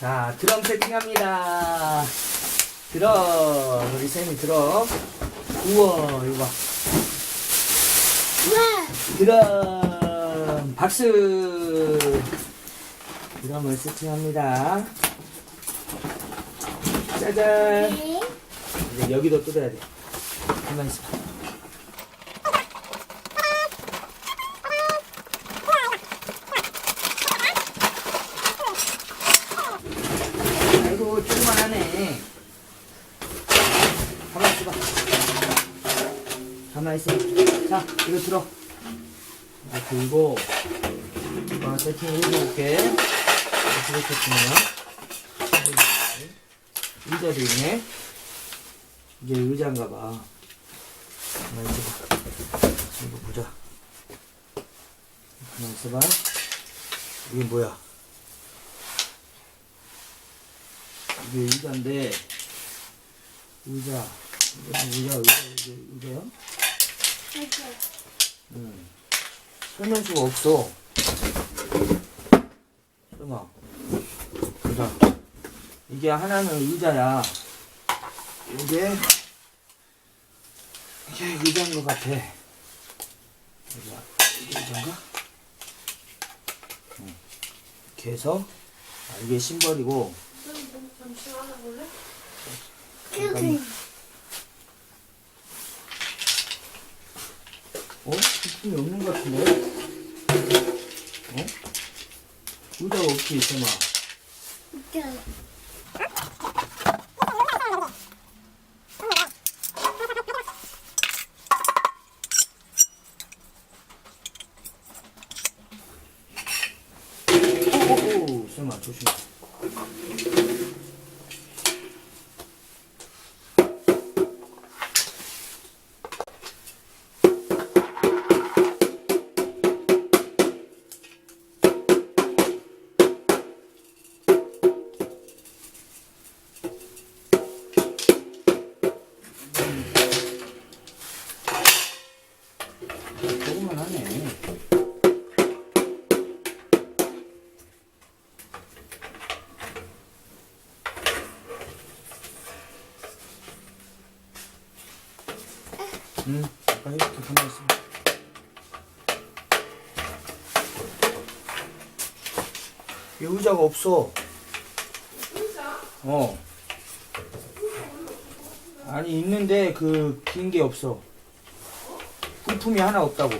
자, 드럼 세팅합니다. 드럼, 우리 쌤이 드럼. 우와, 이거 봐. 드럼, 박수. 드럼을 세팅합니다. 짜잔. 네. 이제 여기도 뜯어야 돼. 가만히 있어. 아이고, 조그만하네. 가만히 있어봐. 가만히 있어. 자, 이거 들어. 아, 들고, 어, 세팅을 해볼게. 어떻게 세팅해요? 의자도 있네. 이게 의자인가 봐. 가만히 있어봐. 이거 보자. 가만히 있어봐. 이게 뭐야? 이게 의자인데, 의자. 의자, 의자, 의자, 의자야? 맞아. 응. 설명서가 없어. 설마. 보자. 이게 하나는 의자야. 이게, 이게 의자인 것 같아. 의자. 이게 의자인가? 응. 이렇게 해서, 아, 이게 심벌이고, 이렇게. 어? 부품이 없는 것 같은데? 어? 의자가 있어, 막. 이렇게. 오오오, 쌤아, 조심해. 이 의자가 없어. 의자? 어. 아니, 있는데 그 긴 게 없어. 부품이 하나 없다고.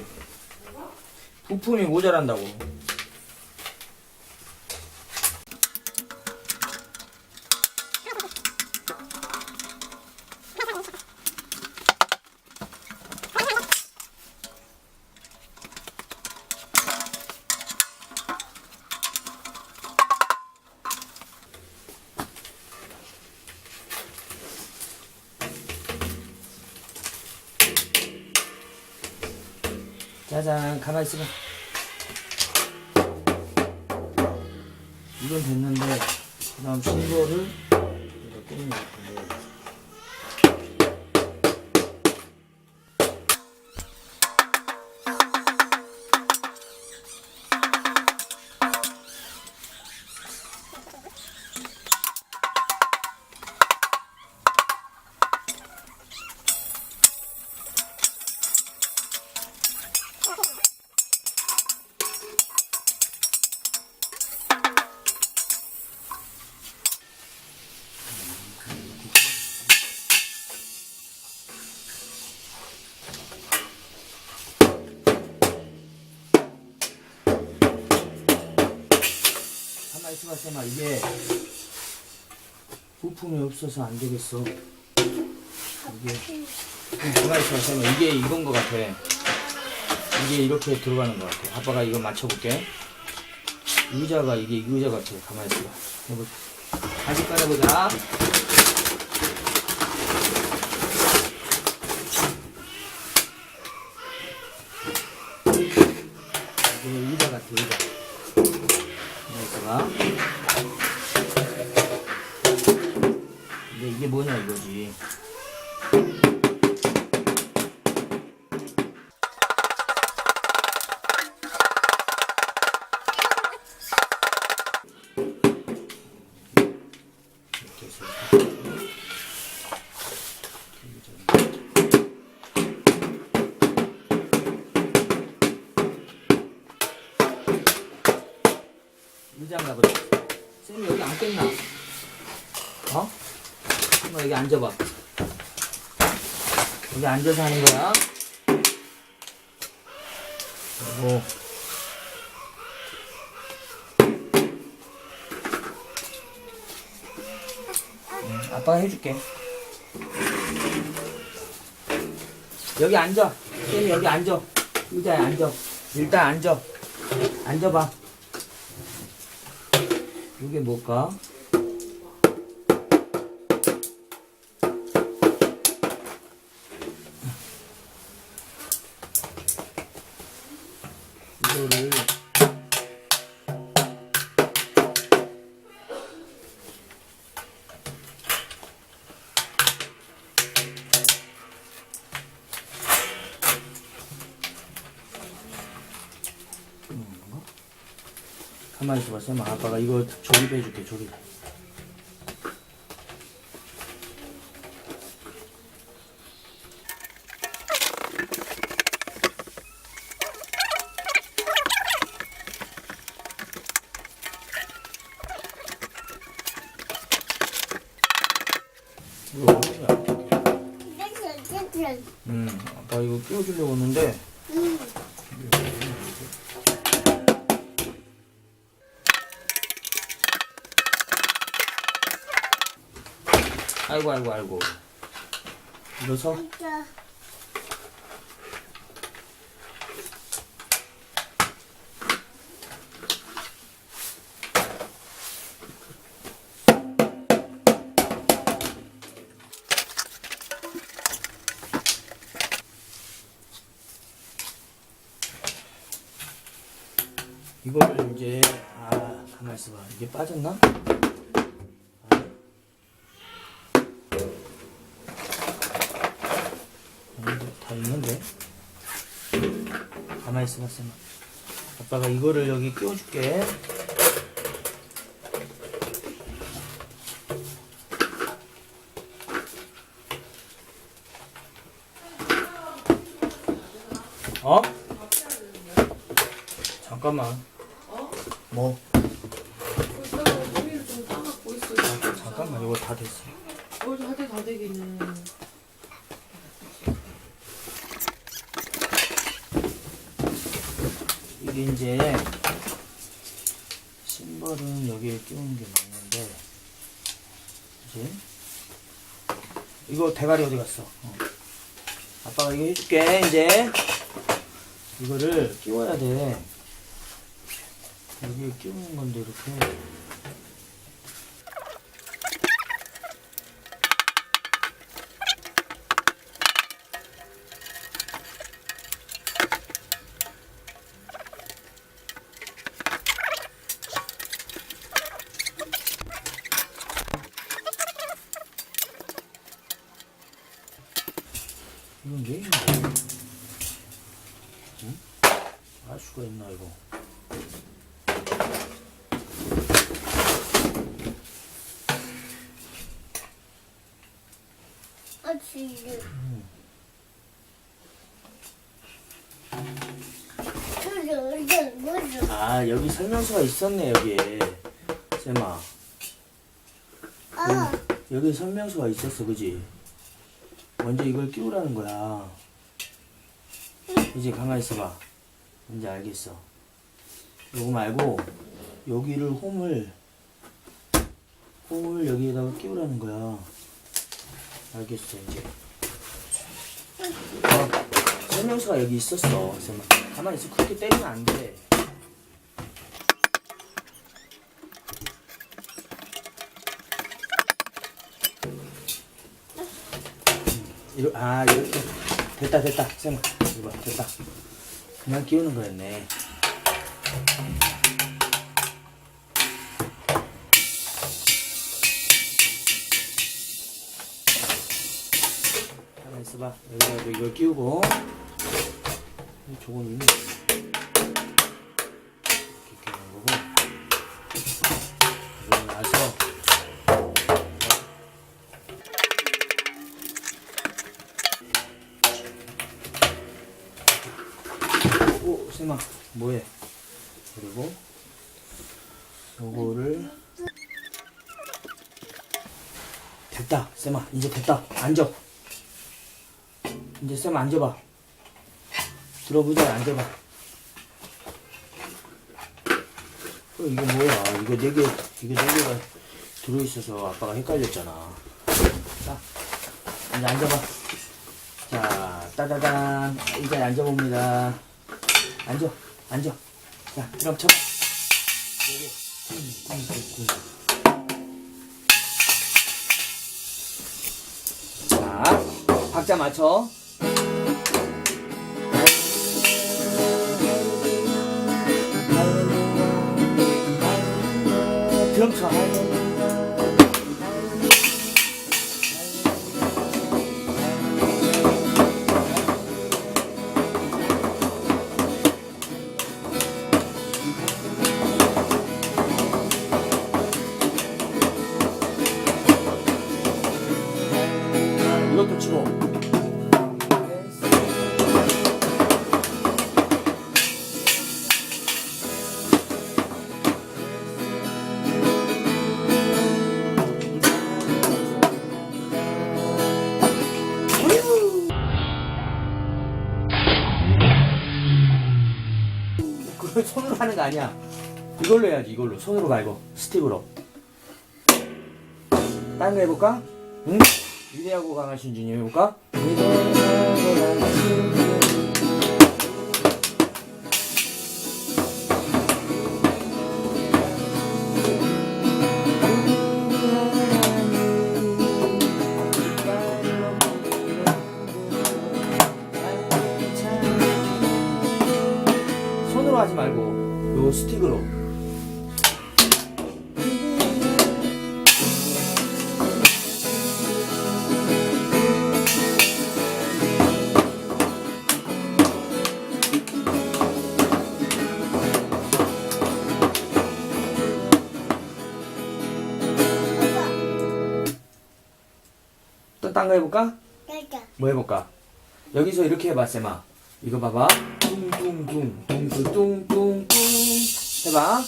부품이 모자란다고. 짜잔, 가만히 있어봐. 이건 됐는데, 그 다음 신고를 여기다 꽂는 것 같은데. 있어봐, 쌤아. 이게 부품이 없어서 안 되겠어. 이게. 응, 가만히 있어봐, 쌤아. 이게 이건 것 같아. 이게 이렇게 들어가는 것 같아. 아빠가 이거 맞춰볼게. 의자가 이게 이 의자 같아. 가만히 있어봐. 해보 다시 깔아보자. 이게 의자 같아, 의자. 있어봐. 근데 이게 뭐냐 이거지. 앉겠나? 어? 쌤아 여기 앉아봐. 여기 앉아서 하는 거야. 그리고 응, 아빠가 해줄게. 여기 앉아. 쌤이 여기 앉아. 의자에 앉아. 일단 앉아. 앉아봐. 이게 뭘까? 가만히 있어봐, 쌤아. 아빠가 이거 조립해줄게, 조립. 이거 땡땡. 음, 아빠 이거 끼워주려고 했는데, 아이고, 아이고, 아이고. 일어서. 진짜. 이거를 이제 아 가만 있어봐 이게 빠졌나? 아. 아닌데, 다 있는데 가만 있어봐 쌤아 아빠가 이거를 여기 끼워줄게 어? 잠깐만 뭐 있어. 잠깐만 이거 다 됐어 뭘 다돼 다 되기는. 이게 이제 심벌은 여기에 끼우는 게 맞는데 그지? 이거 대가리 어디 갔어? 어. 아빠가 이거 해줄게 이제 이거를 끼워야 돼 여기에 끼우는 건데 이렇게 이건 왜 있냐? 응? 알 수가 있나 이거? 아 지금. 저저 저 뭐죠? 아 여기 설명서가 있었네 여기에. 쌤아 아. 여기 설명서가 있었어 그지? 먼저 이걸 끼우라는 거야. 이제 가만히 있어봐. 이제 알겠어. 요거 말고 여기를 홈을 홈을 여기에다가 끼우라는 거야. 알겠어 이제. 어, 설명서가 여기 있었어 쌤아 가만히 있어. 그렇게 때리면 안돼 이러, 아 이렇게. 됐다 됐다. 쌤아 이거 봐. 됐다. 그냥 끼우는 거였네. 가만 있어봐. 여기다 이걸 끼우고. 저건 있네 뭐해? 그리고 요거를 됐다 쌤아. 이제 됐다. 앉아. 이제 쌤 앉아봐. 들어보자 앉아봐. 어, 이거 뭐야? 이거 네개 이거 네 개가 들어있어서 아빠가 헷갈렸잖아. 자 이제 앉아봐. 자 따다단. 이제 앉아봅니다. 앉아 앉아 자 그럼 쳐 네개 자, 박자 맞춰. 드럼 쳐. 그걸 손으로 하는 거 아니야. 이걸로 해야지, 이걸로. 손으로 말고, 스틱으로. 딴거 해볼까? 응? 위대하고 강하신 준이 해볼까? 하지 말고 요 스틱으로 또 딴 거 해볼까? 뭐 해볼까? 여기서 이렇게 해봐, 쌤아. 이거 봐봐. 뚱뚱뚱, 뚱뚱뚱뚱뚱. 해봐. 음,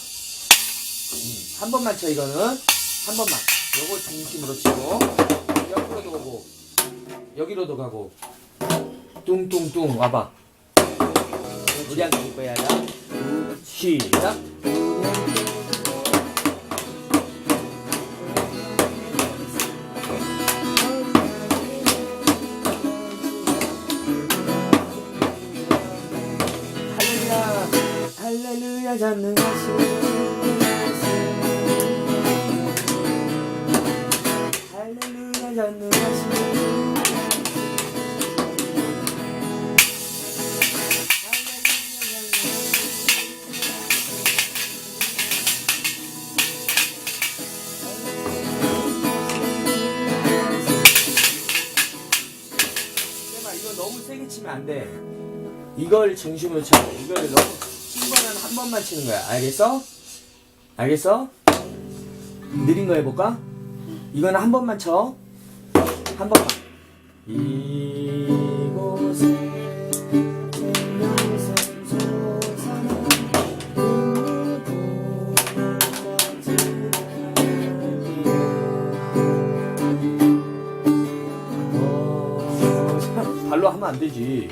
한 번만 쳐, 이거는. 한 번만. 요거 중심으로 치고. 옆으로도 오고. 여기로도 가고. 뚱뚱뚱, 와봐. 우리 한테 이거 해야 시작. 할렐루야, 전능하신 할렐루야, 전능하신 쌤아, 이거 너무 세게 치면 안 돼. 이걸 중심으로 쳐. 이걸 너무 한 번만 치는 거야. 알겠어? 알겠어? 느린 거 해볼까? 이거는 한 번만 쳐. 한 번만. 이곳에 발로 하면 안 되지.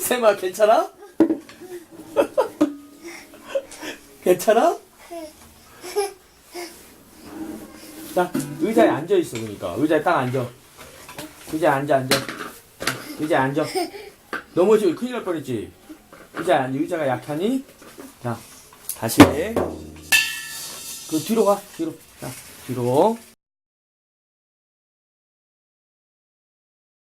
쌤아 괜찮아? 괜찮아? 자 의자에 앉아 있어 그러니까. 의자에 딱 앉아. 의자에 앉아 앉아. 의자에 앉아. 넘어지면 큰일 날 뻔했지? 의자에 앉아. 의자가 약하니? 자 다시. 그 뒤로 가 뒤로. 자 뒤로